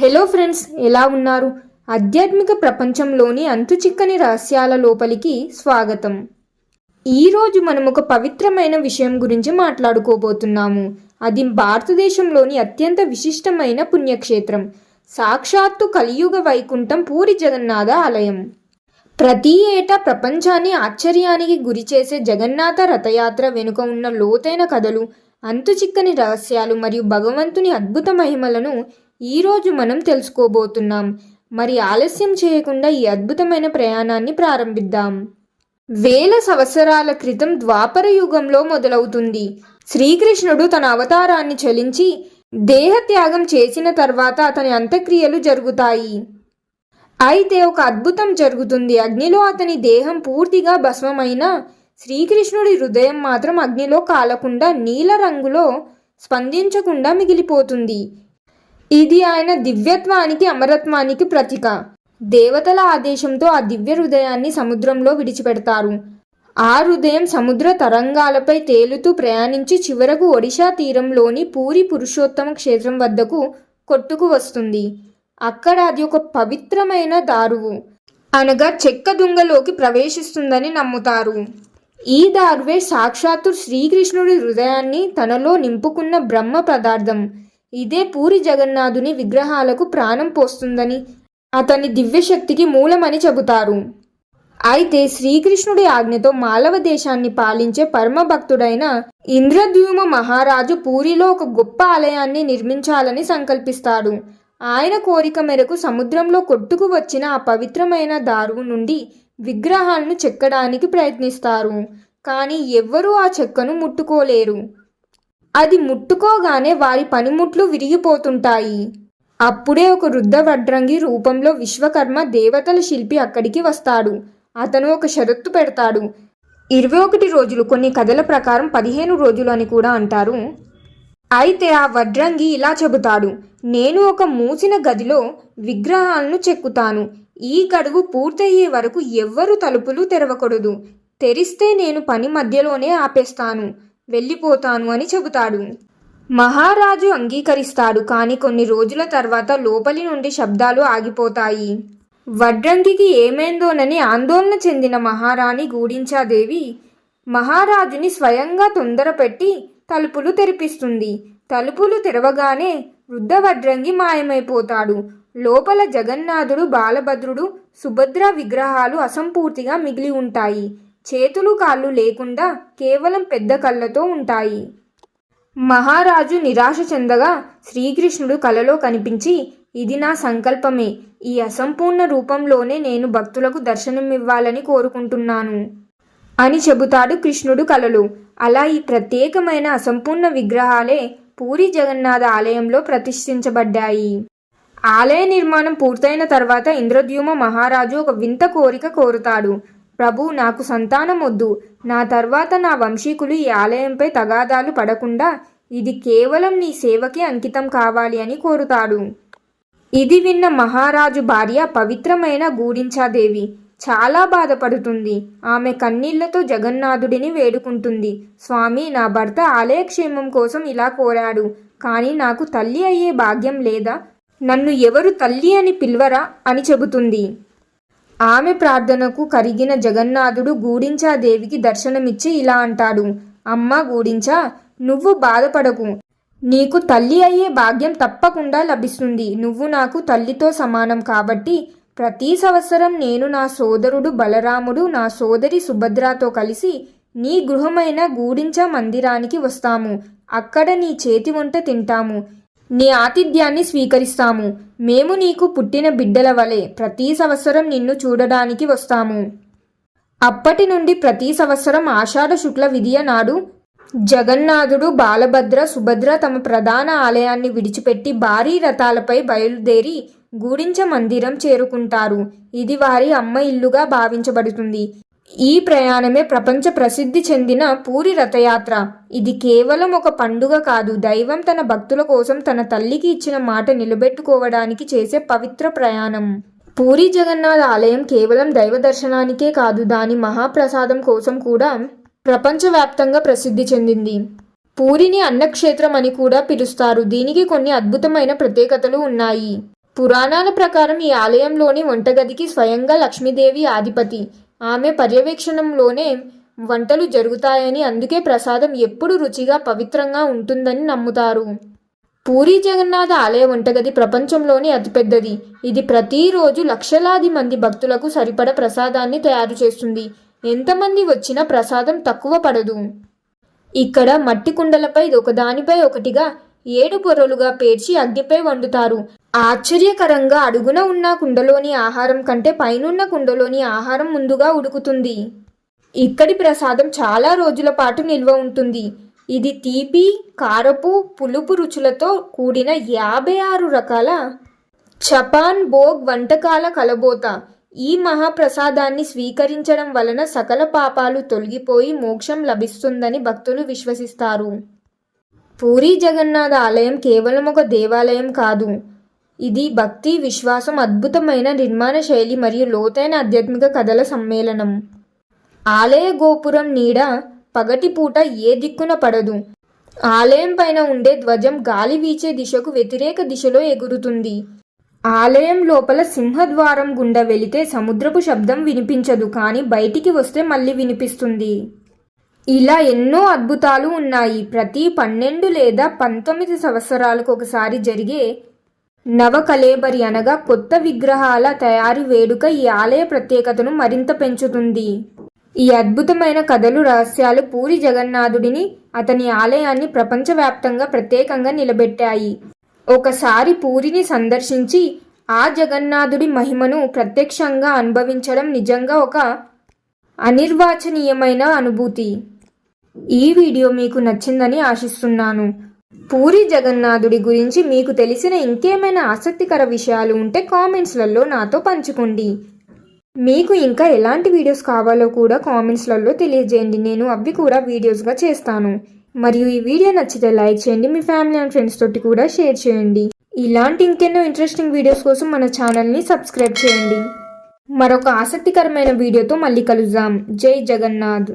Hello friends ఎలా ఉన్నారు? ఆధ్యాత్మిక ప్రపంచంలోని అంతుచిక్కని రహస్యాల లోపలికి స్వాగతం. ఈరోజు మనం ఒక పవిత్రమైన విషయం గురించి మాట్లాడుకోబోతున్నాము. అది భారతదేశంలోని అత్యంత విశిష్టమైన పుణ్యక్షేత్రం సాక్షాత్తు కలియుగ వైకుంఠం పూరి జగన్నాథ ఆలయం. ప్రతి ఏటా ప్రపంచాన్ని ఆశ్చర్యానికి గురిచేసే జగన్నాథ రథయాత్ర వెనుక ఉన్న లోతైన కథలు అంతుచిక్కని రహస్యాలు మరియు భగవంతుని అద్భుత మహిమలను ఈరోజు మనం తెలుసుకోబోతున్నాం. మరి ఆలస్యం చేయకుండా ఈ అద్భుతమైన ప్రయాణాన్ని ప్రారంభిద్దాం. వేల సంవత్సరాల క్రితం ద్వాపర యుగంలో మొదలవుతుంది. శ్రీకృష్ణుడు తన అవతారాన్ని చలించి దేహత్యాగం చేసిన తర్వాత అతని అంత్యక్రియలు జరుగుతాయి. అయితే ఒక అద్భుతం జరుగుతుంది. అగ్నిలో అతని దేహం పూర్తిగా భస్మమైన శ్రీకృష్ణుడి హృదయం మాత్రం అగ్నిలో కాలకుండా నీల రంగులో స్పందించకుండా మిగిలిపోతుంది. ఇది ఆయన దివ్యత్వానికి అమరత్వానికి ప్రతీక. దేవతల ఆదేశంతో ఆ దివ్య హృదయాన్ని సముద్రంలో విడిచిపెడతారు. ఆ హృదయం సముద్ర తరంగాలపై తేలుతూ ప్రయాణించి చివరకు ఒడిశా తీరంలోని పూరి పురుషోత్తమ క్షేత్రం వద్దకు కొట్టుకు వస్తుంది. అక్కడ అది ఒక పవిత్రమైన దారువు. అనగా చెక్క దుంగలోకి ప్రవేశిస్తుందని నమ్ముతారు. ఈ దారువే సాక్షాత్తు శ్రీకృష్ణుడి హృదయాన్ని తనలో నింపుకున్న బ్రహ్మ పదార్థం. ఇదే పూరి జగన్నాథుని విగ్రహాలకు ప్రాణం పోస్తుందని అతని దివ్యశక్తికి మూలమని చెబుతారు. అయితే శ్రీకృష్ణుడి ఆజ్ఞతో మాలవ దేశాన్ని పాలించే పరమభక్తుడైన ఇంద్రద్యుమ మహారాజు పూరిలో ఒక గొప్ప ఆలయాన్ని నిర్మించాలని సంకల్పిస్తాడు. ఆయన కోరిక మేరకు సముద్రంలో కొట్టుకు వచ్చిన ఆ పవిత్రమైన దారువు నుండి విగ్రహాలను చెక్కడానికి ప్రయత్నిస్తారు. కానీ ఎవ్వరూ ఆ చెక్కను ముట్టుకోలేరు. అది ముట్టుకోగానే వారి పనిముట్లు విరిగిపోతుంటాయి. అప్పుడే ఒక వృద్ధ వడ్రంగి రూపంలో విశ్వకర్మ దేవతల శిల్పి అక్కడికి వస్తాడు. అతను ఒక షరత్తు పెడతాడు. ఇరవై ఒకటి రోజులు కొన్ని కథల ప్రకారం పదిహేను రోజులు అని కూడా అంటారు. అయితే ఆ వడ్రంగి ఇలా చెబుతాడు. నేను ఒక మూసిన గదిలో విగ్రహాలను చెక్కుతాను. ఈ గడువు పూర్తయ్యే వరకు ఎవ్వరు తలుపులు తెరవకూడదు. తెరిస్తే నేను పని మధ్యలోనే ఆపేస్తాను. వెళ్ళిపోతాను అని చెబుతాడు. మహారాజు అంగీకరిస్తాడు కానీ కొన్ని రోజుల తర్వాత లోపలి నుండి శబ్దాలు ఆగిపోతాయి. వడ్రంగికి ఏమైందోనని ఆందోళన చెందిన మహారాణి గూడించాదేవి మహారాజుని స్వయంగా తొందరపెట్టి తలుపులు తెరిపిస్తుంది. తలుపులు తెరవగానే వృద్ధ వడ్రంగి మాయమైపోతాడు. లోపల జగన్నాథుడు బాలభద్రుడు సుభద్ర విగ్రహాలు అసంపూర్తిగా మిగిలి ఉంటాయి. చేతులు కాళ్ళు లేకుండా కేవలం పెద్ద కళ్ళతో ఉంటాయి. మహారాజు నిరాశ చెందగా శ్రీకృష్ణుడు కలలో కనిపించి ఇది నా సంకల్పమే. ఈ అసంపూర్ణ రూపంలోనే నేను భక్తులకు దర్శనమివ్వాలని కోరుకుంటున్నాను. అని చెబుతాడు కృష్ణుడు కలలు. అలా ఈ ప్రత్యేకమైన అసంపూర్ణ విగ్రహాలే పూరి జగన్నాథ ఆలయంలో ప్రతిష్ఠించబడ్డాయి. ఆలయ నిర్మాణం పూర్తయిన తర్వాత ఇంద్రద్యుమ మహారాజు ఒక వింత కోరిక కోరుతాడు. ప్రభు నాకు సంతానం వద్దు నా తర్వాత నా వంశీకులు ఈ ఆలయంపై తగాదాలు పడకుండా ఇది కేవలం నీ సేవకి అంకితం కావాలి అని కోరుతాడు. ఇది విన్న మహారాజు భార్య పవిత్రమైన గూడించాదేవి చాలా బాధపడుతుంది. ఆమె కన్నీళ్ళతో జగన్నాథుడిని వేడుకుంటుంది. స్వామి నా భర్త ఆలయక్షేమం కోసం ఇలా కోరాడు. కానీ నాకు తల్లి అయ్యే భాగ్యం లేదా? నన్ను ఎవరు తల్లి అని పిల్వరా అని చెబుతుంది. ఆమె ప్రార్థనకు కరిగిన జగన్నాథుడు గూడించాదేవికి దర్శనమిచ్చి ఇలా అంటాడు. అమ్మ గూడించా నువ్వు బాధపడకు. నీకు తల్లి అయ్యే భాగ్యం తప్పకుండా లభిస్తుంది. నువ్వు నాకు తల్లితో సమానం కాబట్టి ప్రతి సంవత్సరం నేను నా సోదరుడు బలరాముడు నా సోదరి సుభద్రతో కలిసి నీ గృహమైన గూడించ మందిరానికి వస్తాము. అక్కడ నీ చేతి వంట తింటాము. నీ ఆతిథ్యాన్ని స్వీకరిస్తాము. మేము నీకు పుట్టిన బిడ్డల వలె ప్రతి సంవత్సరం నిన్ను చూడడానికి వస్తాము. అప్పటి నుండి ప్రతి సంవత్సరం ఆషాఢ శుక్ల విధియ నాడు జగన్నాథుడు బాలభద్ర సుభద్ర తమ ప్రధాన ఆలయాన్ని విడిచిపెట్టి భారీ రథాలపై బయలుదేరి గూడించ మందిరం చేరుకుంటారు. ఇది వారి అమ్మ ఇల్లుగా భావించబడుతుంది. ఈ ప్రయాణమే ప్రపంచ ప్రసిద్ధి చెందిన పూరి రథయాత్ర. ఇది కేవలం ఒక పండుగ కాదు దైవం తన భక్తుల కోసం తన తల్లికి ఇచ్చిన మాట నిలబెట్టుకోవడానికి చేసే పవిత్ర ప్రయాణం. పూరి జగన్నాథ్ ఆలయం కేవలం దైవ దర్శనానికే కాదు దాని మహాప్రసాదం కోసం కూడా ప్రపంచవ్యాప్తంగా ప్రసిద్ధి చెందింది. పూరిని అన్నక్షేత్రం అని కూడా పిలుస్తారు. దీనికి కొన్ని అద్భుతమైన ప్రత్యేకతలు ఉన్నాయి. పురాణాల ప్రకారం ఈ ఆలయంలోని వంటగదికి స్వయంగా లక్ష్మీదేవి ఆధిపతి. ఆమె పర్యవేక్షణంలోనే వంటలు జరుగుతాయని అందుకే ప్రసాదం ఎప్పుడు రుచిగా పవిత్రంగా ఉంటుందని నమ్ముతారు. పూరి జగన్నాథ ఆలయ వంటగది ప్రపంచంలోనే అతిపెద్దది. ఇది ప్రతిరోజు లక్షలాది మంది భక్తులకు సరిపడ ప్రసాదాన్ని తయారు చేస్తుంది. ఎంతమంది వచ్చినా ప్రసాదం తక్కువ పడదు. ఇక్కడ మట్టి కుండలపై ఒకదానిపై ఒకటిగా ఏడు పొరలుగా పేర్చి అగ్నిపై వండుతారు. ఆశ్చర్యకరంగా అడుగున ఉన్న కుండలోని ఆహారం కంటే పైనున్న కుండలోని ఆహారం ముందుగా ఉడుకుతుంది. ఇక్కడి ప్రసాదం చాలా రోజుల పాటు నిల్వ ఉంటుంది. ఇది తీపి కారపు పులుపు రుచులతో కూడిన యాభై ఆరు రకాల చపాన్ భోగ్ వంటకాల కలబోత. ఈ మహాప్రసాదాన్ని స్వీకరించడం వలన సకల పాపాలు తొలగిపోయి మోక్షం లభిస్తుందని భక్తులు విశ్వసిస్తారు. పూరి జగన్నాథ ఆలయం కేవలం ఒక దేవాలయం కాదు. ఇది భక్తి విశ్వాసం అద్భుతమైన నిర్మాణ శైలి మరియు లోతైన ఆధ్యాత్మిక కథల సమ్మేళనం. ఆలయ గోపురం నీడ పగటిపూట ఏ దిక్కున పడదు. ఆలయం పైన ఉండే ధ్వజం గాలి వీచే దిశకు వ్యతిరేక దిశలో ఎగురుతుంది. ఆలయం లోపల సింహద్వారం గుండా వెళితే సముద్రపు శబ్దం వినిపించదు కానీ బయటికి వస్తే మళ్ళీ వినిపిస్తుంది. ఇలా ఎన్నో అద్భుతాలు ఉన్నాయి. ప్రతి పన్నెండు లేదా పంతొమ్మిది సంవత్సరాలకు ఒకసారి జరిగే నవకలేబరి అనగా కొత్త విగ్రహాల తయారీ వేడుక ఈ ఆలయ ప్రత్యేకతను మరింత పెంచుతుంది. ఈ అద్భుతమైన కథలు రహస్యాలు పూరి జగన్నాథుడిని అతని ఆలయాన్ని ప్రపంచవ్యాప్తంగా ప్రత్యేకంగా నిలబెట్టాయి. ఒకసారి పూరిని సందర్శించి ఆ జగన్నాథుడి మహిమను ప్రత్యక్షంగా అనుభవించడం నిజంగా ఒక అనిర్వాచనీయమైన అనుభూతి. ఈ వీడియో మీకు నచ్చిందని ఆశిస్తున్నాను. పూరి జగన్నాథుడి గురించి మీకు తెలిసిన ఇంకేమైనా ఆసక్తికర విషయాలు ఉంటే కామెంట్స్లలో నాతో పంచుకోండి. మీకు ఇంకా ఎలాంటి వీడియోస్ కావాలో కూడా కామెంట్స్లలో తెలియజేయండి. నేను అవి కూడా వీడియోస్గా చేస్తాను. మరియు ఈ వీడియో నచ్చితే లైక్ చేయండి. మీ ఫ్యామిలీ అండ్ ఫ్రెండ్స్ తోటి కూడా షేర్ చేయండి. ఇలాంటి ఇంకెన్నో ఇంట్రెస్టింగ్ వీడియోస్ కోసం మన ఛానల్ని సబ్స్క్రైబ్ చేయండి. మరొక ఆసక్తికరమైన వీడియోతో మళ్ళీ కలుద్దాం. జై జగన్నాథ్.